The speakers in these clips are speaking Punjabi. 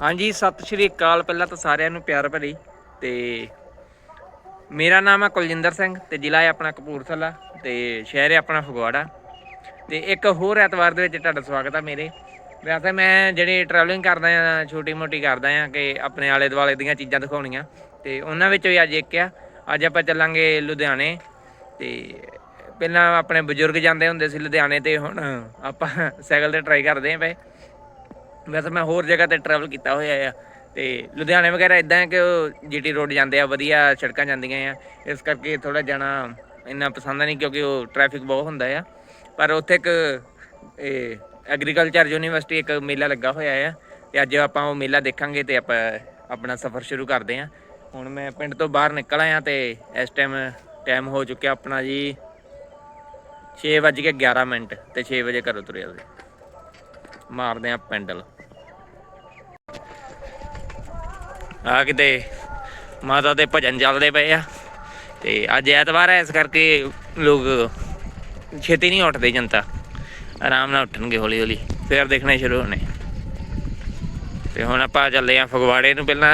ਹਾਂਜੀ, ਸਤਿ ਸ਼੍ਰੀ ਅਕਾਲ। ਪਹਿਲਾਂ ਤਾਂ ਸਾਰਿਆਂ ਨੂੰ ਪਿਆਰ ਭਰੀ ਤੇ ਮੇਰਾ ਨਾਮ ਹੈ ਕੁਲਜਿੰਦਰ ਸਿੰਘ ਤੇ ਜ਼ਿਲ੍ਹਾ ਹੈ ਆਪਣਾ ਕਪੂਰਥਲਾ ਤੇ ਸ਼ਹਿਰ ਹੈ ਆਪਣਾ ਫਗਵਾੜਾ ਤੇ ਇੱਕ ਹੋਰ ਐਤਵਾਰ ਦੇ ਵਿੱਚ ਤੁਹਾਡਾ ਸਵਾਗਤ ਹੈ ਮੇਰੇ। ਵੈਸੇ ਮੈਂ ਜਿਹੜੀ ਟਰੈਵਲਿੰਗ ਕਰਦਾ ਆ ਛੋਟੀ ਮੋਟੀ ਕਰਦਾ ਆ ਕਿ ਆਪਣੇ ਆਲੇ ਦੁਆਲੇ ਦੀਆਂ ਚੀਜ਼ਾਂ ਦਿਖਾਉਣੀਆਂ ਤੇ ਉਹਨਾਂ ਵਿੱਚੋਂ ਹੀ ਅੱਜ ਇੱਕ ਆ। ਅੱਜ ਆਪਾਂ ਚੱਲਾਂਗੇ ਲੁਧਿਆਣੇ ਤੇ ਪਹਿਲਾਂ ਆਪਣੇ ਬਜ਼ੁਰਗ ਜਾਂਦੇ ਹੁੰਦੇ ਸੀ ਲੁਧਿਆਣੇ ਤੇ ਹੁਣ ਆਪਾਂ ਸਾਈਕਲ ਤੇ ਟਰਾਈ ਕਰਦੇ ਆਂ ਪਏ। ਵੈਸੇ ਮੈਂ ਹੋਰ ਜਗ੍ਹਾ ਤੇ ਟਰੈਵਲ ਕੀਤਾ ਹੋਇਆ ਆ ਤੇ ਲੁਧਿਆਣੇ ਵਗੈਰਾ ਇਦਾਂ ਹੈ ਕਿ ਉਹ ਜੀਟੀ ਰੋਡ ਜਾਂਦੇ ਆ, ਵਧੀਆ ਸੜਕਾਂ ਜਾਂਦੀਆਂ ਆ। ਇਸ ਕਰਕੇ ਥੋੜਾ ਜਾਣਾ ਇੰਨਾ ਪਸੰਦ ਨਹੀਂ ਕਿਉਂਕਿ ਉਹ ਟ੍ਰੈਫਿਕ ਬਹੁਤ ਹੁੰਦਾ ਆ। ਪਰ ਉੱਥੇ ਇੱਕ, ਇਹ ਐਗਰੀਕਲਚਰ ਯੂਨੀਵਰਸਿਟੀ ਇੱਕ ਮੇਲਾ ਲੱਗਾ ਹੋਇਆ ਆ ਤੇ ਅੱਜ ਆਪਾਂ ਉਹ ਮੇਲਾ ਦੇਖਾਂਗੇ ਤੇ ਆਪਾਂ ਆਪਣਾ ਸਫ਼ਰ ਸ਼ੁਰੂ ਕਰਦੇ ਆ। ਹੁਣ ਮੈਂ ਪਿੰਡ ਤੋਂ ਬਾਹਰ ਨਿਕਲ ਆਇਆ ਤੇ ਇਸ ਟਾਈਮ ਟਾਈਮ ਹੋ ਚੁੱਕਿਆ ਆਪਣਾ ਜੀ 6:11 ਮਿੰਟ ਤੇ 6 ਵਜੇ ਘਰੋਂ ਤੁਰਿਆ ਸੀ ਮਾਰਦੇ ਆ ਪੈਂਡਲ। ਆ ਕਿਤੇ ਮਾਤਾ ਦੇ ਭਜਨ ਚੱਲਦੇ ਪਏ ਆ। ਤੇ ਅੱਜ ਐਤਵਾਰ ਹੈ ਇਸ ਕਰਕੇ ਲੋਕ ਛੇਤੀ ਨਹੀਂ ਉੱਠਦੇ ਜਨਤਾ। ਆਰਾਮ ਨਾਲ ਉੱਠਣਗੇ ਹੌਲੀ ਹੌਲੀ, ਫੇਰ ਦੇਖਣੇ ਸ਼ੁਰੂ ਹੋਣੇ। ਤੇ ਹੁਣ ਆਪਾਂ ਚੱਲੇ ਆ ਫਗਵਾੜੇ ਨੂੰ ਪਹਿਲਾਂ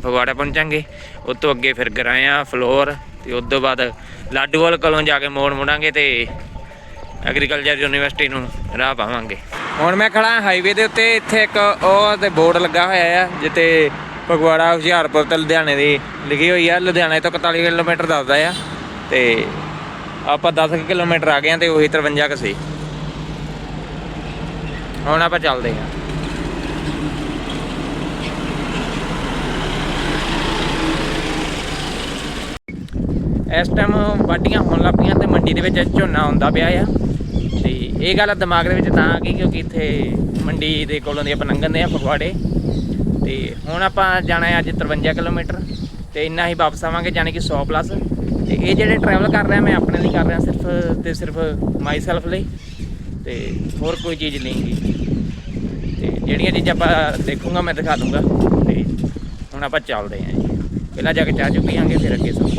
ਫਗਵਾੜਾ ਪਹੁੰਚਾਂਗੇ। ਉਸ ਤੋਂ ਅੱਗੇ ਫਿਰ ਗਰਾਇਆ ਫਲੋਰ, ਤੇ ਉਸ ਤੋਂ ਬਾਅਦ ਲਾਡੂਵਾਲ ਕੋਲੋਂ ਜਾ ਕੇ ਮੋੜ ਮੁੜਾਂਗੇ ਤੇ ਐਗਰੀਕਲਚਰ ਯੂਨੀਵਰਸਿਟੀ ਨੂੰ ਰਾਹ ਪਾਵਾਂਗੇ। ਹੁਣ ਮੈਂ ਖੜਾ ਹਾਈਵੇ ਦੇ ਉੱਤੇ, ਇੱਥੇ ਇੱਕ ਉਹ ਤੇ ਬੋਰਡ ਲੱਗਾ ਹੋਇਆ ਆ, ਜਿੱਥੇ ਫਗਵਾੜਾ, ਹੁਸ਼ਿਆਰਪੁਰ ਤੇ ਲੁਧਿਆਣੇ ਦੀ ਲਿਖੀ ਹੋਈ ਆ। ਲੁਧਿਆਣੇ ਤੋਂ 41 ਕਿਲੋਮੀਟਰ ਦੱਸਦਾ ਆ ਤੇ ਆਪਾਂ 10 ਕੁ ਕਿਲੋਮੀਟਰ ਆ ਗਏ ਆ ਤੇ ਉਹੀ 53 ਕੁ ਸੀ। ਹੁਣ ਆਪਾਂ ਚੱਲਦੇ ਆ। ਇਸ ਟਾਈਮ ਵਾਢੀਆਂ ਹੋਣ ਲੱਗ ਪਈਆਂ ਤੇ ਮੰਡੀ ਦੇ ਵਿੱਚ ਝੋਨਾ ਹੁੰਦਾ ਪਿਆ ਆ। ਤੇ ਇਹ ਗੱਲ ਦਿਮਾਗ ਦੇ ਵਿੱਚ ਤਾਂ ਆ ਗਈ ਕਿਉਂਕਿ ਇੱਥੇ ਮੰਡੀ ਦੇ ਕੋਲੋਂ ਦੀ ਆਪਾਂ ਲੰਘਦੇ ਆ ਫਗਵਾੜੇ। ਤੇ ਹੁਣ ਆਪਾਂ ਜਾਣਾ ਹੈ ਅੱਜ 53 ਕਿਲੋਮੀਟਰ ਤੇ ਇੰਨਾ ਹੀ ਵਾਪਸ ਆਵਾਂਗੇ, ਜਾਣੀ ਕਿ 100 ਪਲੱਸ ਤੇ ਇਹ ਜਿਹੜੇ ਟਰੈਵਲ ਕਰ ਰਿਹਾ ਮੈਂ ਆਪਣੇ ਲਈ ਕਰ ਰਿਹਾ ਸਿਰਫ ਤੇ ਸਿਰਫ ਮਾਈ ਸੈਲਫ ਲਈ। ਤੇ ਹੋਰ ਕੋਈ ਚੀਜ਼ ਨਹੀਂ ਗੀ। ਤੇ ਜਿਹੜੀਆਂ ਚੀਜ਼ਾਂ ਆਪਾਂ ਦੇਖੂੰਗਾ, ਮੈਂ ਦਿਖਾ ਦੂੰਗਾ। ਤੇ ਹੁਣ ਆਪਾਂ ਚੱਲਦੇ ਆਂ ਜੀ। ਪਹਿਲਾਂ ਜਾ ਕੇ ਚਾਹ ਚੁ ਪੀਵਾਂਗੇ, ਫਿਰ ਅੱਗੇ ਸਭ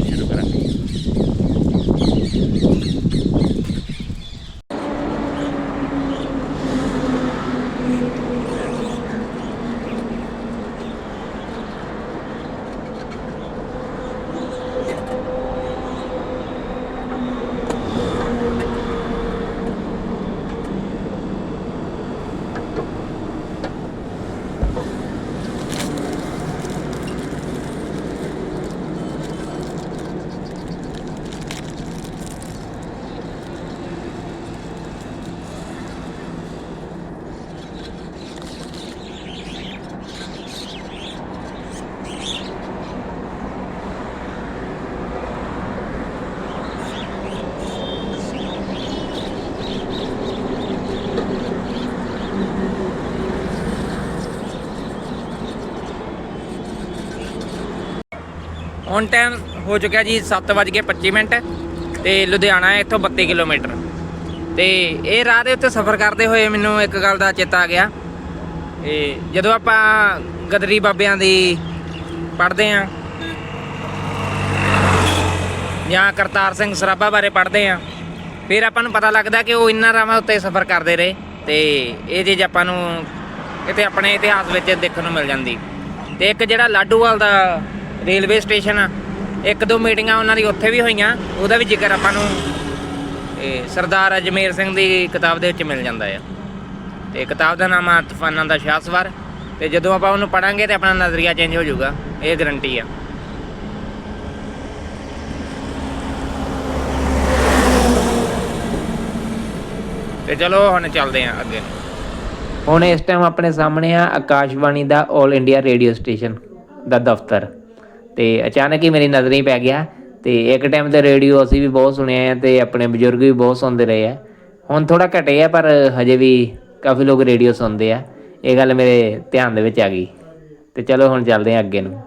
ਹੁਣ ਟਾਈਮ ਹੋ ਚੁੱਕਿਆ ਜੀ 7:25 ਮਿੰਟ ਤੇ ਲੁਧਿਆਣਾ ਹੈ ਇੱਥੋਂ 32 ਕਿਲੋਮੀਟਰ। ਤੇ ਇਹ ਰਾਹ ਦੇ ਉੱਤੇ ਸਫ਼ਰ ਕਰਦੇ ਹੋਏ ਮੈਨੂੰ ਇੱਕ ਗੱਲ ਦਾ ਚੇਤਾ ਆ ਗਿਆ। ਇਹ ਜਦੋਂ ਆਪਾਂ ਗਦਰੀ ਬਾਬਿਆਂ ਦੀ ਪੜ੍ਹਦੇ ਆਂ ਜਾਂ ਕਰਤਾਰ ਸਿੰਘ ਸਰਾਭਾ ਬਾਰੇ ਪੜ੍ਹਦੇ ਆਂ ਫਿਰ ਆਪਾਂ ਨੂੰ ਪਤਾ ਲੱਗਦਾ ਕਿ ਉਹ ਇੰਨਾ ਰਾਵਾਂ ਉੱਤੇ ਸਫ਼ਰ ਕਰਦੇ ਰਹੇ ਤੇ ਇਹ ਚੀਜ਼ ਆਪਾਂ ਨੂੰ ਕਿਤੇ ਆਪਣੇ ਇਤਿਹਾਸ ਵਿੱਚ ਦੇਖਣ ਨੂੰ ਮਿਲ ਜਾਂਦੀ। ਤੇ ਇੱਕ ਜਿਹੜਾ ਲਾਡੂਵਾਲ ਦਾ ਰੇਲਵੇ ਸਟੇਸ਼ਨ ਆ ਇੱਕ ਦੋ ਮੀਟਿੰਗਾਂ ਉਹਨਾਂ ਦੀ ਉੱਥੇ ਵੀ ਹੋਈਆਂ, ਉਹਦਾ ਵੀ ਜ਼ਿਕਰ ਆਪਾਂ ਨੂੰ, ਇਹ ਸਰਦਾਰ ਅਜਮੇਰ ਸਿੰਘ ਦੀ ਕਿਤਾਬ ਦੇ ਵਿੱਚ ਮਿਲ ਜਾਂਦਾ ਆ। ਤੇ ਕਿਤਾਬ ਦਾ ਨਾਮ ਆ, ਤੂਫਾਨਾਂ ਦਾ ਸ਼ਾਹਸਵਾਰ ਤੇ ਜਦੋਂ ਆਪਾਂ ਉਹਨੂੰ ਪੜਾਂਗੇ ਤੇ ਆਪਣਾ ਨਜ਼ਰੀਆ ਚੇਂਜ ਹੋ ਜਾਊਗਾ, ਇਹ ਗਰੰਟੀ ਆ। ਤੇ ਚਲੋ ਹੁਣ ਚੱਲਦੇ ਆਂ ਅੱਗੇ। ਹੁਣ ਇਸ ਟਾਈਮ ਆਪਣੇ ਸਾਹਮਣੇ ਆ ਆਕਾਸ਼ਵਾਣੀ ਦਾ 올 ਇੰਡੀਆ ਰੇਡੀਓ ਸਟੇਸ਼ਨ ਦਾ ਦਫ਼ਤਰ। ਤੇ ਅਚਾਨਕ ਹੀ ਮੇਰੀ ਨਜ਼ਰ ਹੀ ਪੈ ਗਿਆ ਤੇ ਇੱਕ ਟਾਈਮ ਤੇ ਰੇਡੀਓ ਅਸੀਂ ਵੀ ਬਹੁਤ ਸੁਣਿਆ ਹੈ ਤੇ ਆਪਣੇ ਬਜ਼ੁਰਗ ਵੀ ਬਹੁਤ ਸੁਣਦੇ ਰਹੇ ਆ ਹੁਣ ਥੋੜਾ ਘਟੇ ਆ ਪਰ ਹਜੇ ਵੀ ਕਾਫੀ ਲੋਕ ਰੇਡੀਓ ਸੁਣਦੇ ਆ। ਇਹ ਗੱਲ ਮੇਰੇ ਧਿਆਨ ਦੇ ਵਿੱਚ ਆ ਗਈ। ਤੇ ਚਲੋ ਹੁਣ ਚੱਲਦੇ ਆ ਅੱਗੇ ਨੂੰ।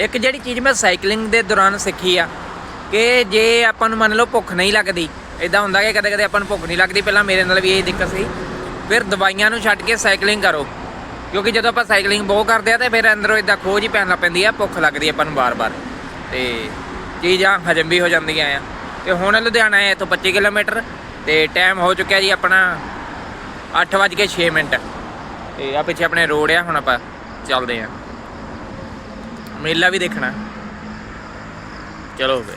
ਇੱਕ ਜਿਹੜੀ ਚੀਜ਼ ਮੈਂ ਸਾਈਕਲਿੰਗ ਦੇ ਦੌਰਾਨ ਸਿੱਖੀ ਆ, ਕਿ ਜੇ ਆਪਾਂ ਨੂੰ ਮੰਨ ਲਓ ਭੁੱਖ ਨਹੀਂ ਲੱਗਦੀ ਇਦਾਂ ਹੁੰਦਾ ਕਿ ਕਦੇ ਕਦੇ ਆਪਾਂ ਨੂੰ ਭੁੱਖ ਨਹੀਂ ਲੱਗਦੀ, ਪਹਿਲਾਂ ਮੇਰੇ ਨਾਲ ਵੀ ਇਹ ਦਿੱਕਤ ਸੀ। ਫਿਰ ਦਵਾਈਆਂ ਨੂੰ ਛੱਡ ਕੇ ਸਾਈਕਲਿੰਗ ਕਰੋ, ਕਿਉਂਕਿ ਜਦੋਂ ਆਪਾਂ ਸਾਈਕਲਿੰਗ ਬਹੁਤ ਕਰਦੇ ਆ ਤੇ ਫਿਰ ਅੰਦਰੋਂ ਇਦਾਂ ਖੋਜ ਹੀ ਪੈਣ ਲੱਗ ਪੈਂਦੀ ਆ, ਭੁੱਖ ਲੱਗਦੀ ਆਪਾਂ ਨੂੰ ਬਾਰ-ਬਾਰ ਤੇ ਚੀਜ਼ਾਂ ਹਜਮ ਵੀ ਹੋ ਜਾਂਦੀਆਂ ਆ। ਤੇ ਹੁਣ ਲੁਧਿਆਣਾ ਹੈ, ਇੱਥੋਂ 25 ਕਿਲੋਮੀਟਰ, ਤੇ ਟਾਈਮ ਹੋ ਚੁੱਕਿਆ ਜੀ ਆਪਣਾ 8:06 ਮਿੰਟ। ਤੇ ਆ ਪਿੱਛੇ ਆਪਣੇ ਰੋਡ ਆ, ਹੁਣ ਆਪਾਂ ਚੱਲਦੇ ਆ। ਮੇਲਾ ਵੀ ਦੇਖਣਾ। ਚਲੋ ਫਿਰ।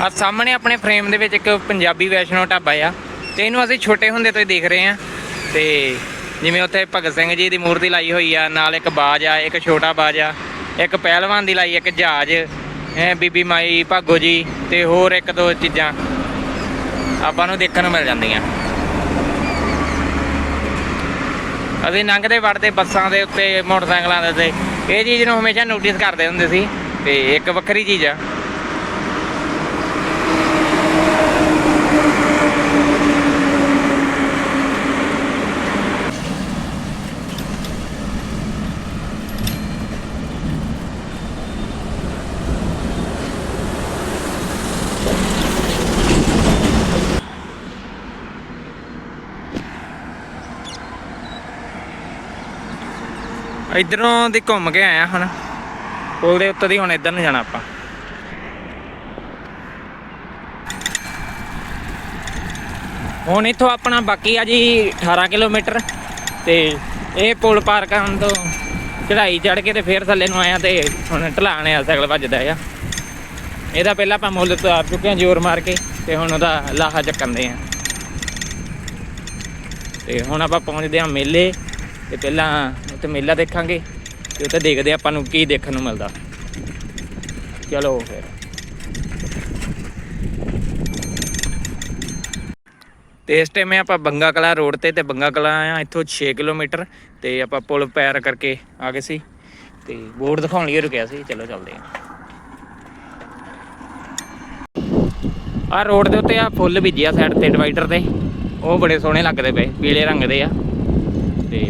ਆ ਸਾਹਮਣੇ ਆਪਣੇ ਫਰੇਮ ਦੇ ਵਿੱਚ ਇੱਕ ਪੰਜਾਬੀ ਵੈਸ਼ਨੋ ਢਾਬਾ ਆ ਤੇ ਇਹਨੂੰ ਅਸੀਂ ਛੋਟੇ ਹੁੰਦੇ ਤੋਂ ਹੀ ਦੇਖ ਰਹੇ ਆ ਤੇ ਜਿਵੇਂ ਉੱਥੇ ਭਗਤ ਸਿੰਘ ਜੀ ਦੀ ਮੂਰਤੀ ਲਾਈ ਹੋਈ ਆ, ਨਾਲ ਇੱਕ ਬਾਜ ਆ, ਇੱਕ ਛੋਟਾ ਬਾਜ ਆ, ਇੱਕ ਪਹਿਲਵਾਨ ਦੀ ਲਾਈ ਇੱਕ ਜਹਾਜ਼। ਹੈ ਬੀਬੀ ਮਾਈ, ਭਾਗੋ ਜੀ ਤੇ ਹੋਰ ਇੱਕ ਦੋ ਚੀਜ਼ਾਂ ਆਪਾਂ ਨੂੰ ਦੇਖਣ ਨੂੰ ਮਿਲ ਜਾਂਦੀਆਂ। ਅਸੀਂ ਲੰਘਦੇ ਵੜਦੇ ਬੱਸਾਂ ਦੇ ਉੱਤੇ, ਮੋਟਰਸਾਈਕਲਾਂ ਦੇ ਉੱਤੇ, ਇਹ ਚੀਜ਼ ਨੂੰ ਹਮੇਸ਼ਾ ਨੋਟਿਸ ਕਰਦੇ ਹੁੰਦੇ ਸੀ, ਤੇ ਇੱਕ ਵੱਖਰੀ ਚੀਜ਼ ਆ। ਇਧਰੋਂ ਦੀ ਘੁੰਮ ਕੇ ਆਇਆ ਹੁਣ। ਪੁਲ ਦੇ ਉੱਤੇ ਦੀ ਹੁਣ ਇੱਧਰ ਨੂੰ ਜਾਣਾ ਆਪਾਂ। ਹੁਣ ਇੱਥੋਂ ਆਪਣਾ ਬਾਕੀ ਆ ਜੀ 18 ਕਿਲੋਮੀਟਰ ਤੇ ਇਹ ਪੁਲ ਪਾਰ ਕਰਨ ਤੋਂ ਚੜ੍ਹਾਈ ਚੜ੍ਹ ਕੇ ਤੇ ਫੇਰ ਥੱਲੇ ਨੂੰ ਆਇਆ ਤੇ ਹੁਣ ਢਲਾਣ ਆ ਸਾਈਕਲ ਵੱਜਦਾ ਆ। ਇਹਦਾ ਪਹਿਲਾਂ ਆਪਾਂ ਮੁੱਲ ਉਤਾਰ ਚੁੱਕੇ ਆ ਜ਼ੋਰ ਮਾਰ ਕੇ ਤੇ ਹੁਣ ਉਹਦਾ ਲਾਹਾ ਚੱਕਣਦੇ ਆ। ਤੇ ਹੁਣ ਆਪਾਂ ਪਹੁੰਚਦੇ ਆ ਮੇਲੇ ਤੇ ਪਹਿਲਾਂ ਉੱਥੇ ਮੇਲਾ ਦੇਖਾਂਗੇ ਤੇ ਉੱਥੇ ਦੇਖਦੇ ਆਪਾਂ ਨੂੰ ਕੀ ਦੇਖਣ ਨੂੰ ਮਿਲਦਾ। ਚਲੋ ਫਿਰ। ਤੇ ਇਸ ਟਾਈਮ ਆਪਾਂ ਬੰਗਾ ਕਲਾ ਰੋਡ ਤੇ ਤੇ ਬੰਗਾ ਕਲਾ ਆ, ਇੱਥੋਂ 6 ਕਿਲੋਮੀਟਰ ਤੇ ਆਪਾਂ ਪੁਲ ਪੈਰ ਕਰਕੇ ਆ ਗਏ ਸੀ। ਤੇ ਬੋਰਡ ਦਿਖਾਉਣ ਲਈ ਰੁਕਿਆ ਸੀ, ਚਲੋ ਚੱਲਦੇ ਆ। ਆ ਰੋਡ ਦੇ ਉੱਤੇ ਆ ਫੁੱਲ ਬੀਜੇ ਸਾਈਡ ਤੇ ਡਿਵਾਈਡਰ ਤੇ। ਉਹ ਬੜੇ ਸੋਹਣੇ ਲੱਗਦੇ ਪਏ, ਪੀਲੇ ਰੰਗ ਦੇ ਆ। ਤੇ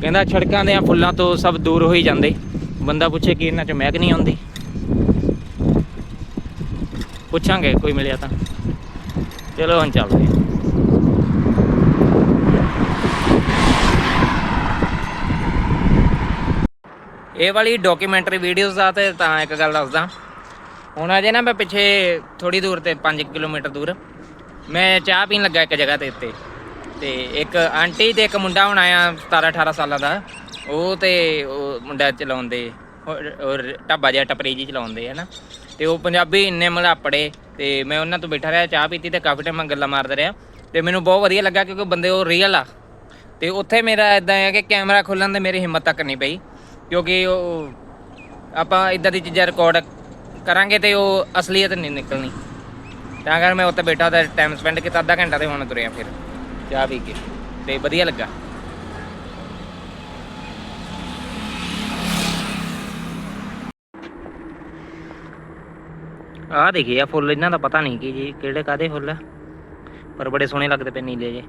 ਕਹਿੰਦਾ ਛੜਕਾਂ ਦੇ ਫੁੱਲਾਂ ਤੋਂ ਸਭ ਦੂਰ ਹੋਈ ਜਾਂਦੇ। ਬੰਦਾ ਪੁੱਛੇ ਕਿ ਇਹਨਾਂ ਚ ਮਹਿਕ ਨਹੀਂ ਆਉਂਦੀ। ਪੁੱਛਾਂਗੇ, ਕੋਈ ਮਿਲਿਆ ਤਾਂ। ਚਲੋ ਹੁਣ ਚੱਲਦੇ ਹਾਂ ਇਹ ਵਾਲੀ ਡਾਕੂਮੈਂਟਰੀ ਵੀਡੀਓਜ਼ ਦਾ ਤੇ ਤਾਂ ਇੱਕ ਗੱਲ ਦੱਸਦਾ। ਹੁਣ ਅਜੇ ਨਾ ਮੈਂ ਪਿੱਛੇ ਥੋੜੀ ਦੂਰ ਤੇ 5 ਕਿਲੋਮੀਟਰ ਦੂਰ। ਮੈਂ ਚਾਹ ਪੀਣ ਲੱਗਾ ਇੱਕ ਜਗ੍ਹਾ ਤੇ ਉੱਤੇ। ਤੇ ਇੱਕ ਆਂਟੀ ਤੇ ਇੱਕ ਮੁੰਡਾ ਹੁਣ ਆਇਆ 17 18 ਸਾਲਾਂ ਦਾ। ਉਹ ਤੇ ਉਹ ਮੁੰਡਾ ਚਲਾਉਂਦੇ ਔਰ ਢਾਬਾ ਜਿਹਾ, ਟਪਰੀ ਜੀ ਚਲਾਉਂਦੇ ਹੈ ਨਾ ਤੇ ਉਹ ਪੰਜਾਬੀ ਇੰਨੇ ਮਲਾਪੜੇ ਤੇ ਮੈਂ ਉਹਨਾਂ ਤੋਂ ਬੈਠਾ ਰਿਹਾ, ਚਾਹ ਪੀਤੀ ਤੇ ਕਾਫੀ ਟਾਈਮ ਮੈਂ ਗੱਲਾਂ ਮਾਰਦਾ ਰਿਹਾ। ਤੇ ਮੈਨੂੰ ਬਹੁਤ ਵਧੀਆ ਲੱਗਾ ਕਿਉਂਕਿ ਬੰਦੇ ਉਹ ਰੀਅਲ ਆ। ਤੇ ਉੱਥੇ ਮੇਰਾ ਇਦਾਂ ਹੈ ਕਿ ਕੈਮਰਾ ਖੋਲਣ ਦੀ ਮੇਰੀ ਹਿੰਮਤ ਤੱਕ ਨਹੀਂ ਪਈ, ਕਿਉਂਕਿ ਉਹ ਆਪਾਂ ਇਦਾਂ ਦੀ ਚੀਜ਼ਾਂ ਰਿਕਾਰਡ ਕਰਾਂਗੇ ਤੇ ਉਹ ਅਸਲੀਅਤ ਨਹੀਂ ਨਿਕਲਣੀ। ਤਾਂ ਕਰ ਮੈਂ ਉੱਥੇ ਬੈਠਾ ਤਾਂ ਟਾਈਮ ਸਪੈਂਡ ਕੀਤਾ, ਅੱਧਾ ਘੰਟਾ ਤੇ ਹੁਣ ਤੁਰਿਆ ਫਿਰ। ਚਾਹ ਪੀ ਕੇ। ਤੇ ਵਧੀਆ ਲੱਗਾ। ਆਹ ਦੇਖਿਆ ਫੁੱਲ, ਇਹਨਾਂ ਦਾ ਪਤਾ ਨਹੀਂ ਕਿ ਜੀ ਕਿਹੜੇ ਕਾਦੇ ਫੁੱਲ ਆ। ਪਰ ਬੜੇ ਸੋਹਣੇ ਲੱਗਦੇ ਪਏ ਨੀਲੇ ਜੇ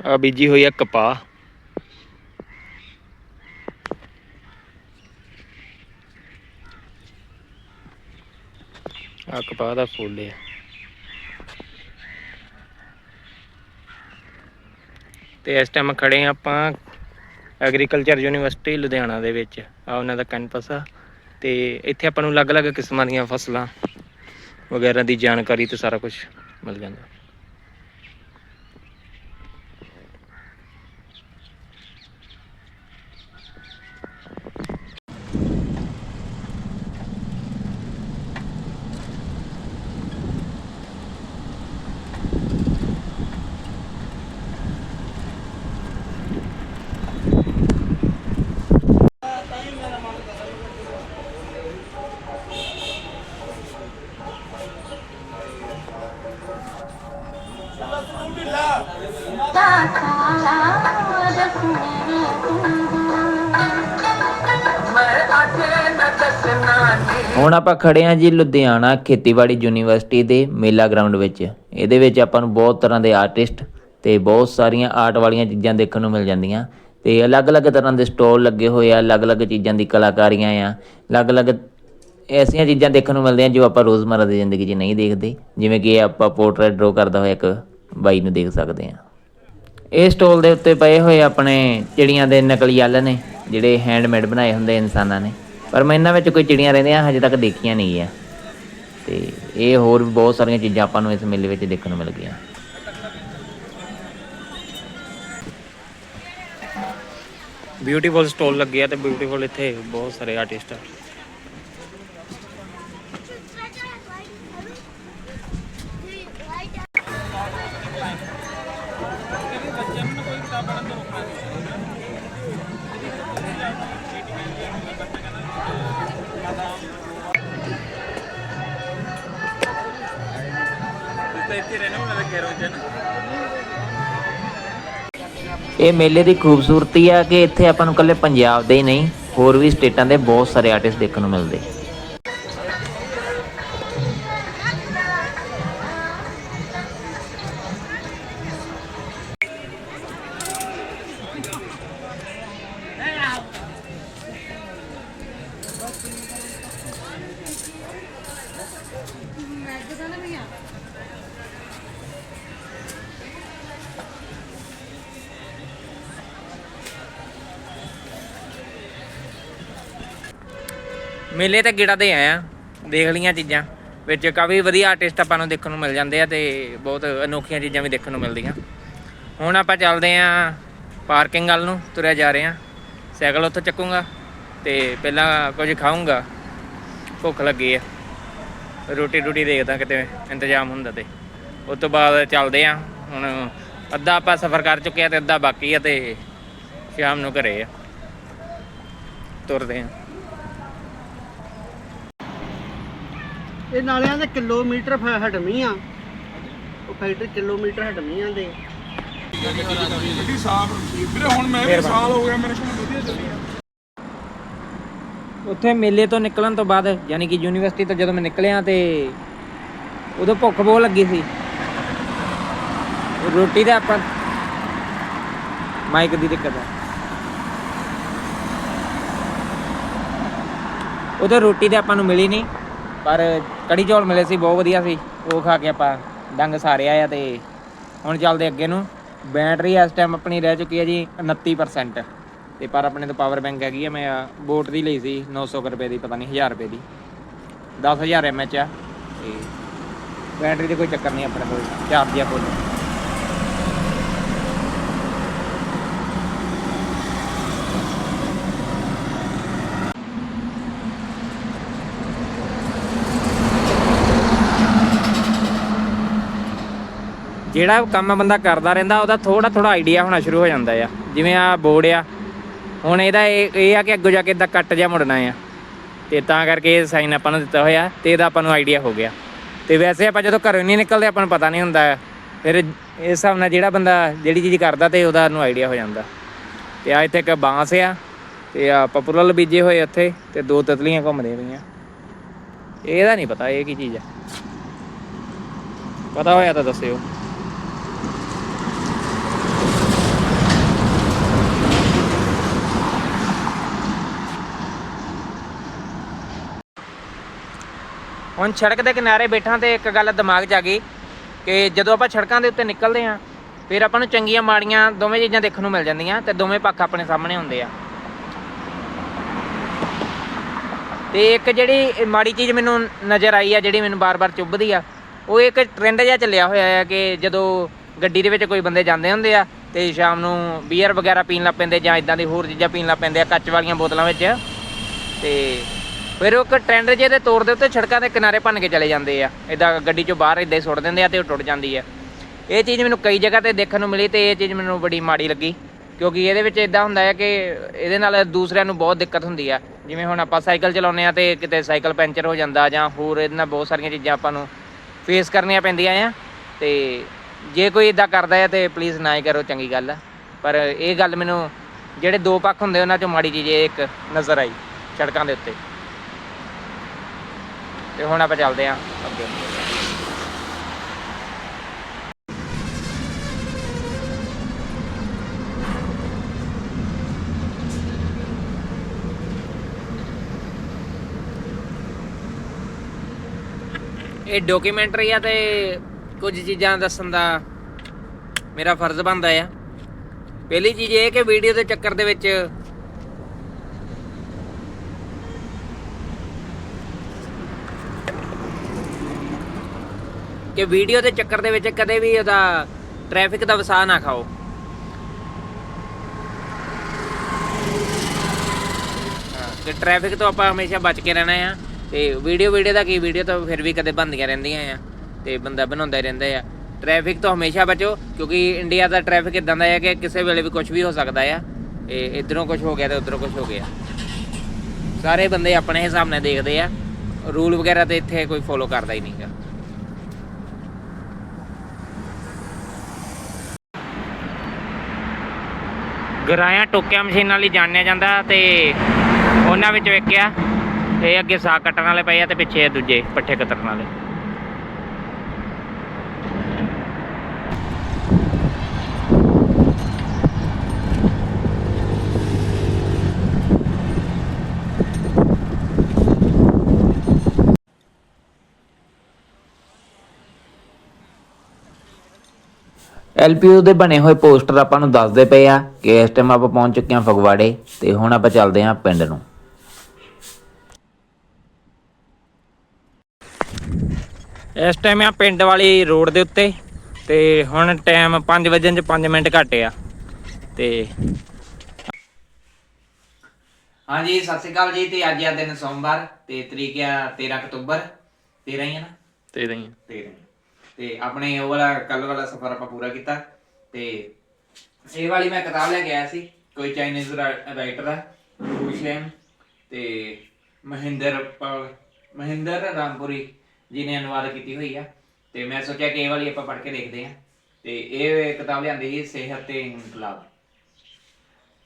ਆ ਬੀਜੀ ਹੋਈ ਆ ਕਪਾਹ ਆ ਕਪਾਹ ਦਾ ਫੁੱਲ ਹੈ ਤੇ ਇਸ ਟਾਈਮ ਖੜੇ ਹਾਂ ਆਪਾਂ ਐਗਰੀਕਲਚਰ ਯੂਨੀਵਰਸਿਟੀ ਲੁਧਿਆਣਾ ਦੇ ਵਿੱਚ, ਆ ਉਹਨਾਂ ਦਾ ਕੈਂਪਸ ਆ। ਤੇ ਇੱਥੇ ਆਪਾਂ ਨੂੰ ਅਲੱਗ-ਅਲੱਗ ਕਿਸਮਾਂ ਦੀਆਂ ਫਸਲਾਂ ਵਗੈਰਾ ਦੀ ਜਾਣਕਾਰੀ ਤੇ ਸਾਰਾ ਕੁਝ ਮਿਲ ਜਾਂਦਾ। ਹੁਣ ਆਪਾਂ ਖੜੇ ਹਾਂ ਜੀ ਲੁਧਿਆਣਾ ਖੇਤੀਬਾੜੀ ਯੂਨੀਵਰਸਿਟੀ ਦੇ ਮੇਲਾ ਗਰਾਊਂਡ ਵਿੱਚ। ਇਹਦੇ ਵਿੱਚ ਆਪਾਂ ਨੂੰ ਬਹੁਤ ਤਰ੍ਹਾਂ ਦੇ ਆਰਟਿਸਟ ਤੇ ਬਹੁਤ ਸਾਰੀਆਂ ਆਰਟ ਵਾਲੀਆਂ ਚੀਜ਼ਾਂ ਦੇਖਣ ਨੂੰ ਮਿਲ ਜਾਂਦੀਆਂ। ਤੇ ਅਲੱਗ-ਅਲੱਗ ਤਰ੍ਹਾਂ ਦੇ ਸਟਾਲ ਲੱਗੇ ਹੋਏ ਆ, ਅਲੱਗ-ਅਲੱਗ ਚੀਜ਼ਾਂ ਦੀ ਕਲਾਕਾਰੀਆਂ ਆ, ਅਲੱਗ-ਅਲੱਗ ਐਸੀਆਂ ਚੀਜ਼ਾਂ ਦੇਖਣ ਨੂੰ ਮਿਲਦੀਆਂ ਜੋ ਆਪਾਂ ਰੋਜ਼ਮਰਰਾ ਦੀ ਜ਼ਿੰਦਗੀ 'ਚ ਨਹੀਂ ਦੇਖਦੇ। ਜਿਵੇਂ ਕਿ ਆਪਾਂ ਪੋਰਟਰੇਟ ਡਰਾ ਕਰਦਾ ਹੋਇਆ ਇੱਕ ਬਾਈ ਨੂੰ ਦੇਖ ਸਕਦੇ ਹਾਂ। ਇਹ ਸਟਾਲ ਦੇ ਉੱਤੇ ਪਏ ਹੋਏ ਆਪਣੇ ਚਿੜੀਆਂ ਦੇ ਨਕਲੀ ਆਲ੍ਹ ਨੇ, ਜਿਹੜੇ ਹੈਂਡਮੇਡ ਬਣਾਏ ਹੁੰਦੇ ਇਨਸਾਨਾਂ ਨੇ। ਪਰ ਮੈਂ ਇਹਨਾਂ ਵਿੱਚ ਕੋਈ ਚਿੜੀਆਂ ਰਹਿੰਦੀਆਂ, ਹਜੇ ਤੱਕ ਦੇਖੀਆਂ ਨਹੀਂ ਆ ਤੇ ਇਹ ਹੋਰ ਵੀ ਬਹੁਤ ਸਾਰੀਆਂ ਚੀਜ਼ਾਂ ਆਪਾਂ ਨੂੰ ਇਸ ਮੇਲੇ ਵਿੱਚ ਦੇਖਣ ਨੂੰ ਮਿਲ ਗਈਆਂ। ਬਿਊਟੀਫੁਲ ਸਟੋਲ ਲੱਗੇ ਆ ਤੇ ਬਿਊਟੀਫੁਲ ਇੱਥੇ ਬਹੁਤ ਸਾਰੇ ਆਰਟਿਸਟ ਆ। ਇਹ ਮੇਲੇ ਦੀ ਖੂਬਸੂਰਤੀ ਆ ਕਿ ਇੱਥੇ ਆਪਾਂ ਨੂੰ ਇਕੱਲੇ ਪੰਜਾਬ ਦੇ ਹੀ ਨਹੀਂ, ਹੋਰ ਵੀ ਸਟੇਟਾਂ ਦੇ ਬਹੁਤ ਸਾਰੇ ਆਰਟਿਸਟ ਦੇਖਣ ਨੂੰ ਮਿਲਦੇ। ਮੇਲੇ ਤੇ ਗੇੜਾ ਦੇ ਆਏ ਆ, ਦੇਖ ਲਈਆਂ ਚੀਜ਼ਾਂ। ਵਿੱਚ ਕਾਫੀ ਵਧੀਆ ਆਰਟਿਸਟ ਆਪਾਂ ਨੂੰ ਦੇਖਣ ਨੂੰ ਮਿਲ ਜਾਂਦੇ ਆ ਤੇ ਬਹੁਤ ਅਨੋਖੀਆਂ ਚੀਜ਼ਾਂ ਵੀ ਦੇਖਣ ਨੂੰ ਮਿਲਦੀਆਂ। ਹੁਣ ਆਪਾਂ ਚੱਲਦੇ ਆ ਪਾਰਕਿੰਗ ਵੱਲ ਨੂੰ, ਤੁਰਿਆ ਜਾ ਰਹੇ ਆ। ਸਾਈਕਲ ਉੱਥੋਂ ਚੱਕੂੰਗਾ। ਤੇ ਪਹਿਲਾਂ ਕੁਝ ਖਾਊਂਗਾ। ਭੁੱਖ ਲੱਗੀ ਆ। ਰੋਟੀ ਰੋਟੀ ਦੇਖਦਾ ਕਿਤੇ ਇੰਤਜ਼ਾਮ ਹੁੰਦਾ ਤੇ। ਉਸ ਤੋਂ ਬਾਅਦ ਚੱਲਦੇ ਆ। ਹੁਣ ਅੱਧਾ ਆਪਾਂ ਸਫ਼ਰ ਕਰ ਚੁੱਕੇ ਆ ਤੇ ਅੱਧਾ ਬਾਕੀ ਆ ਤੇ ਸ਼ਾਮ ਨੂੰ ਘਰੇ ਆ। ਤੁਰਦੇ ਆ। ਇਹ ਨਾਲਿਆਂ ਦੇ ਕਿਲੋਮੀਟਰ ਆ। ਉਹ ਫੈਕਟਰੀ ਕਿਲੋਮੀਟਰ ਹਟਵੀਂ ਦੇ। ਗੱਡੀ ਸਾਫ਼ ਵੀਰੇ ਹੁਣ ਮੈਂ ਵੀ ਸਾਲ ਹੋ ਗਿਆ ਮੇਰੇ ਕੋਲ ਵਧੀਆ ਚੱਲੀ ਆ। ਉੱਥੇ ਮੇਲੇ ਤੋਂ ਨਿਕਲਣ ਤੋਂ ਬਾਅਦ, ਯਾਨੀ ਕਿ ਯੂਨੀਵਰਸਿਟੀ ਤੋਂ ਜਦੋਂ ਮੈਂ ਨਿਕਲਿਆ ਤੇ ਉਦੋਂ ਭੁੱਖ ਬਹੁਤ ਲੱਗੀ ਸੀ। ਰੋਟੀ ਦਾ ਆਪਾਂ ਮਾਈਕ ਦੀ ਦਿੱਕਤ ਹੈ ਉਦੋਂ ਰੋਟੀ ਤੇ ਆਪਾਂ ਨੂੰ ਮਿਲੀ ਨਹੀਂ, ਪਰ ਕੜੀ ਚੌਲ ਮਿਲੇ ਸੀ, ਬਹੁਤ ਵਧੀਆ ਸੀ। ਉਹ ਖਾ ਕੇ ਆਪਾਂ ਡੰਗ ਸਾਰਿਆ ਆ ਤੇ ਹੁਣ ਚੱਲਦੇ ਅੱਗੇ ਨੂੰ। ਬੈਟਰੀ ਇਸ ਟਾਈਮ ਆਪਣੀ ਰਹਿ ਚੁੱਕੀ ਹੈ ਜੀ 29% ਤੇ ਪਰ ਆਪਣੇ ਤੋਂ ਪਾਵਰ ਬੈਂਕ ਹੈਗੀ ਆ, ਮੈਂ ਬੋਟ ਦੀ ਲਈ ਸੀ 900 ਕੁ ਰੁਪਏ ਦੀ, ਪਤਾ ਨਹੀਂ 1000 ਰੁਪਏ ਦੀ। 10000 ਐਮਐਚ ਆ ਤੇ ਬੈਟਰੀ ਦੇ ਕੋਈ ਚੱਕਰ ਨਹੀਂ ਆਪਣੇ ਕੋਲ ਚਾਰਜ ਆ ਕੋਲ ਜਿਹੜਾ ਕੰਮ ਬੰਦਾ ਕਰਦਾ ਰਹਿੰਦਾ, ਉਹਦਾ ਥੋੜਾ ਥੋੜਾ ਆਈਡੀਆ ਹੋਣਾ ਸ਼ੁਰੂ ਹੋ ਜਾਂਦਾ ਆ। ਜਿਵੇਂ ਆ ਬੋਰਡ ਆ ਹੁਣ ਇਹਦਾ ਇਹ ਇਹ ਆ ਕਿ ਅੱਗੋਂ ਜਾ ਕੇ ਇਦਾਂ ਕੱਟ ਜਾ ਮੁੜਨਾ ਆ। ਤੇ ਤਾਂ ਕਰਕੇ ਇਹ ਸਾਈਨ ਆਪਾਂ ਨੂੰ ਦਿੱਤਾ ਹੋਇਆ ਤੇ ਇਹਦਾ ਆਪਾਂ ਨੂੰ ਆਈਡੀਆ ਹੋ ਗਿਆ। ਤੇ ਵੈਸੇ ਆਪਾਂ ਜਦੋਂ ਘਰੋਂ ਨਹੀਂ ਨਿਕਲਦੇ, ਆਪਾਂ ਨੂੰ ਪਤਾ ਨਹੀਂ ਹੁੰਦਾ। ਫਿਰ ਇਸ ਹਿਸਾਬ ਨਾਲ ਜਿਹੜਾ ਬੰਦਾ ਜਿਹੜੀ ਚੀਜ਼ ਕਰਦਾ ਤੇ ਉਹਦਾ ਨੂੰ ਆਈਡੀਆ ਹੋ ਜਾਂਦਾ। ਤੇ ਆ ਇੱਥੇ ਇੱਕ ਬਾਂਸ ਆ ਤੇ ਆ ਪਪੂਲਰ ਬੀਜੇ ਹੋਏ ਉੱਥੇ ਤੇ ਦੋ ਤਿਤਲੀਆਂ ਘੁੰਮਦੀਆਂ ਪਈਆਂ। ਇਹਦਾ ਨਹੀਂ ਪਤਾ ਇਹ ਕੀ ਚੀਜ਼ ਆ। ਪਤਾ ਹੋਇਆ ਤਾਂ ਦੱਸਿਓ। ਹੁਣ ਸੜਕ ਦੇ ਕਿਨਾਰੇ ਬੈਠਾਂ ਤੇ ਇੱਕ ਗੱਲ ਦਿਮਾਗ 'ਚ ਆ ਗਈ ਕਿ ਜਦੋਂ ਆਪਾਂ ਸੜਕਾਂ ਦੇ ਉੱਤੇ ਨਿਕਲਦੇ ਆਂ ਫਿਰ ਆਪਾਂ ਨੂੰ ਚੰਗੀਆਂ ਮਾੜੀਆਂ ਦੋਵੇਂ ਚੀਜ਼ਾਂ ਦੇਖਣ ਨੂੰ ਮਿਲ ਜਾਂਦੀਆਂ ਤੇ ਦੋਵੇਂ ਪੱਖ ਆਪਣੇ ਸਾਹਮਣੇ ਹੁੰਦੇ ਆ। ਤੇ ਇੱਕ ਜਿਹੜੀ ਮਾੜੀ ਚੀਜ਼ ਮੈਨੂੰ ਨਜ਼ਰ ਆਈ ਆ, ਜਿਹੜੀ ਮੈਨੂੰ ਬਾਰ-ਬਾਰ ਚੁੱਭਦੀ ਆ, ਉਹ ਇੱਕ ਟ੍ਰੈਂਡ ਜਿਹਾ ਚੱਲਿਆ ਹੋਇਆ ਆ ਕਿ ਜਦੋਂ ਗੱਡੀ ਦੇ ਵਿੱਚ ਕੋਈ ਬੰਦੇ ਜਾਂਦੇ ਹੁੰਦੇ ਆ ਤੇ ਸ਼ਾਮ ਨੂੰ ਬੀਅਰ ਵਗੈਰਾ ਪੀਣ ਲੱਗ ਪੈਂਦੇ ਜਾਂ ਇਦਾਂ ਦੀ ਹੋਰ ਚੀਜ਼ਾਂ ਪੀਣ ਲੱਗ ਪੈਂਦੇ ਆ, ਕੱਚ ਵਾਲੀਆਂ ਬੋਤਲਾਂ ਵਿੱਚ ਤੇ ਫਿਰ ਉਹ ਇੱਕ ਟ੍ਰੈਂਡ ਜਿਹੇ ਦੇ ਤੌਰ ਦੇ ਉੱਤੇ ਸੜਕਾਂ ਦੇ ਕਿਨਾਰੇ ਭੰਨ ਕੇ ਚਲੇ ਜਾਂਦੇ ਆ। ਇਦਾਂ ਗੱਡੀ ਚੋਂ ਬਾਹਰ ਇਦਾਂ ਹੀ ਸੁੱਟ ਦਿੰਦੇ ਆ ਤੇ ਉਹ ਟੁੱਟ ਜਾਂਦੀ ਆ। ਇਹ ਚੀਜ਼ ਮੈਨੂੰ ਕਈ ਜਗ੍ਹਾ ਤੇ ਦੇਖਣ ਨੂੰ ਮਿਲੀ ਤੇ ਇਹ ਚੀਜ਼ ਮੈਨੂੰ ਬੜੀ ਮਾੜੀ ਲੱਗੀ। ਕਿਉਂਕਿ ਇਹਦੇ ਵਿੱਚ ਇਦਾਂ ਹੁੰਦਾ ਹੈ ਕਿ ਇਹਦੇ ਨਾਲ ਦੂਸਰਿਆਂ ਨੂੰ ਬਹੁਤ ਦਿੱਕਤ ਹੁੰਦੀ ਆ। ਜਿਵੇਂ ਹੁਣ ਆਪਾਂ ਸਾਈਕਲ ਚਲਾਉਂਦੇ ਆ ਤੇ ਕਿਤੇ ਸਾਈਕਲ ਪੈਂਚਰ ਹੋ ਜਾਂਦਾ ਜਾਂ ਹੋਰ ਇਹਦੇ ਨਾਲ ਬਹੁਤ ਸਾਰੀਆਂ ਚੀਜ਼ਾਂ ਆਪਾਂ ਨੂੰ ਫੇਸ ਕਰਨੀਆਂ ਪੈਂਦੀਆਂ ਆ। ਤੇ ਜੇ ਕੋਈ ਇਦਾਂ ਕਰਦਾ ਹੈ ਤੇ ਪਲੀਜ਼ ਨਾ ਹੀ ਕਰੋ, ਚੰਗੀ ਗੱਲ ਆ। ਪਰ ਇਹ ਗੱਲ ਮੈਨੂੰ ਜਿਹੜੇ ਦੋ ਪੱਖ ਹੁੰਦੇ ਉਹਨਾਂ ਚੋਂ ਮਾੜੀ ਚੀਜ਼ ਇਹ ਇੱਕ ਨਜ਼ਰ ਆਈ ਸੜਕਾਂ ਦੇ ਉੱਤੇ। ਤੇ ਹੁਣ ਆਪਾਂ ਚੱਲਦੇ ਆਂ। ਅੱਗੇ ਇਹ ਡਾਕੂਮੈਂਟਰੀ ਆ ਤੇ ਕੁਝ ਚੀਜ਼ਾਂ ਦੱਸਣ ਦਾ ਮੇਰਾ ਫਰਜ਼ ਬਣਦਾ ਆ। ਪਹਿਲੀ ਚੀਜ਼ ਇਹ ਕਿ ਵੀਡੀਓ ਦੇ ਚੱਕਰ ਦੇ ਵਿੱਚ ਕਿ ਵੀਡੀਓ ਦੇ ਚੱਕਰ ਦੇ ਵਿੱਚ ਕਦੇ ਵੀ ਉਹਦਾ ਟ੍ਰੈਫਿਕ ਦਾ ਵਸਾ ਨਾ ਖਾਓ। ਹਾਂ, ਕਿ ਟ੍ਰੈਫਿਕ ਤੋਂ ਆਪਾਂ ਹਮੇਸ਼ਾ ਬਚ ਕੇ ਰਹਿਣਾ ਆ। ਤੇ ਵੀਡੀਓ ਵੀਡੀਓ ਦਾ ਕੀ? ਵੀਡੀਓ ਤਾਂ ਫਿਰ ਵੀ ਕਦੇ ਬੰਦੀਆਂ ਰਹਿੰਦੀਆਂ ਆ। ਤੇ ਬੰਦਾ ਬਣਾਉਂਦਾ ਹੀ ਰਹਿੰਦਾ ਆ। ਟ੍ਰੈਫਿਕ ਤੋਂ ਹਮੇਸ਼ਾ ਬਚੋ ਕਿਉਂਕਿ ਇੰਡੀਆ ਦਾ ਟ੍ਰੈਫਿਕ ਇਦਾਂ ਦਾ ਹੈ ਕਿ ਕਿਸੇ ਵੇਲੇ ਵੀ ਕੁਝ ਵੀ ਹੋ ਸਕਦਾ ਆ। ਇਹ ਇਧਰੋਂ ਕੁਝ ਹੋ ਗਿਆ ਤੇ ਉਧਰੋਂ ਕੁਝ ਹੋ ਗਿਆ। ਸਾਰੇ ਬੰਦੇ ਆਪਣੇ ਹਿਸਾਬ ਨਾਲ ਦੇਖਦੇ ਆ। ਰੂਲ ਵਗੈਰਾ ਤੇ ਇੱਥੇ ਕੋਈ ਫੋਲੋ ਕਰਦਾ ਹੀ ਨਹੀਂਗਾ ਗਰਾਇਆ ਟੋਕਿਆ ਮਸ਼ੀਨਾਂ ਲਈ ਜਾਣਿਆ ਜਾਂਦਾ ਤੇ ਉਹਨਾਂ ਵਿੱਚ ਵੇਖਿਆ, ਇਹ ਅੱਗੇ ਸਾਗ ਕੱਟਣ ਵਾਲੇ ਪਏ ਆ ਤੇ ਪਿੱਛੇ ਦੂਜੇ ਪੱਠੇ ਕਤਰਨ ਵਾਲੇ। ਐਲਪੀਯੂ ਦੇ ਬਣੇ ਹੋਏ ਪੋਸਟਰ ਆਪਾਂ ਨੂੰ ਦੱਸਦੇ ਪਏ ਆ ਕਿ ਇਸ ਟਾਈਮ ਆਪਾਂ ਪਹੁੰਚ ਚੁੱਕੇ ਹਾਂ ਫਗਵਾੜੇ ਤੇ ਹੁਣ ਆਪਾਂ ਚੱਲਦੇ ਹਾਂ ਪਿੰਡ ਨੂੰ। ਇਸ ਟਾਈਮ ਆ ਪਿੰਡ ਵਾਲੀ ਰੋਡ ਦੇ ਉੱਤੇ ਤੇ ਹੁਣ ਟਾਈਮ 5 ਵਜੇ ਚ 5 ਮਿੰਟ ਘੱਟ ਆ ਤੇ ਹਾਂਜੀ ਸਤਿ ਸ਼੍ਰੀ ਅਕਾਲ ਜੀ ਤੇ ਅੱਜ ਆ ਦਿਨ ਸੋਮਵਾਰ ਤੇ ਤਰੀਕ ਆ 13 ਅਕਤੂਬਰ। 13 ਹੀ ਹੈ ਨਾ? 13 ਹੀ 13 ਤੇ ਆਪਣੇ ਉਹ ਵਾਲਾ ਕੱਲ ਵਾਲਾ ਸਫ਼ਰ ਆਪਾਂ ਪੂਰਾ ਕੀਤਾ ਤੇ ਇਹ ਵਾਲੀ ਮੈਂ ਕਿਤਾਬ ਲੈ ਕੇ ਆਇਆ ਸੀ, ਕੋਈ ਚਾਈਨੀਜ਼ ਰਾਈਟਰ ਆ ਰੂਸ਼ਲੈਮ ਤੇ ਮਹਿੰਦਰ ਪਾਲ ਮਹਿੰਦਰ ਰਾਮਪੁਰੀ ਜੀ ਨੇ ਅਨੁਵਾਦ ਕੀਤੀ ਹੋਈ ਆ ਤੇ ਮੈਂ ਸੋਚਿਆ ਕਿ ਇਹ ਵਾਲੀ ਆਪਾਂ ਪੜ੍ਹ ਕੇ ਦੇਖਦੇ ਆ ਤੇ ਇਹ ਕਿਤਾਬ ਲਿਆਂਦੀ ਸੀ ਸਿਹਤ ਤੇ ਇਨਕਲਾਬ।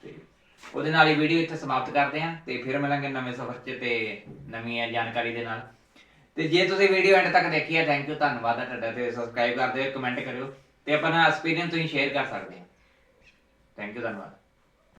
ਤੇ ਉਹਦੇ ਨਾਲ ਹੀ ਵੀਡੀਓ ਇੱਥੇ ਸਮਾਪਤ ਕਰਦੇ ਆ ਤੇ ਫਿਰ ਮਿਲਾਂਗੇ ਨਵੇਂ ਸਫ਼ਰ 'ਚ ਤੇ ਨਵੀਂ ਜਾਣਕਾਰੀ ਦੇ ਨਾਲ। ਤੇ ਜੇ ਤੁਸੀਂ ਵੀਡੀਓ ਐਂਡ ਤੱਕ ਦੇਖੀ ਹੈ ਥੈਂਕ ਯੂ ਧੰਨਵਾਦ ਹੈ ਤੁਹਾਡਾ, ਤੇ ਸਬਸਕ੍ਰਾਈਬ ਕਰ ਦਿਓ ਕਮੈਂਟ ਕਰਿਓ, ਤੇ ਆਪਣਾ ਐਕਸਪੀਰੀਅੰਸ ਤੁਸੀਂ ਸ਼ੇਅਰ ਕਰ ਸਕਦੇ ਹੋ। ਥੈਂਕ ਯੂ ਧੰਨਵਾਦ।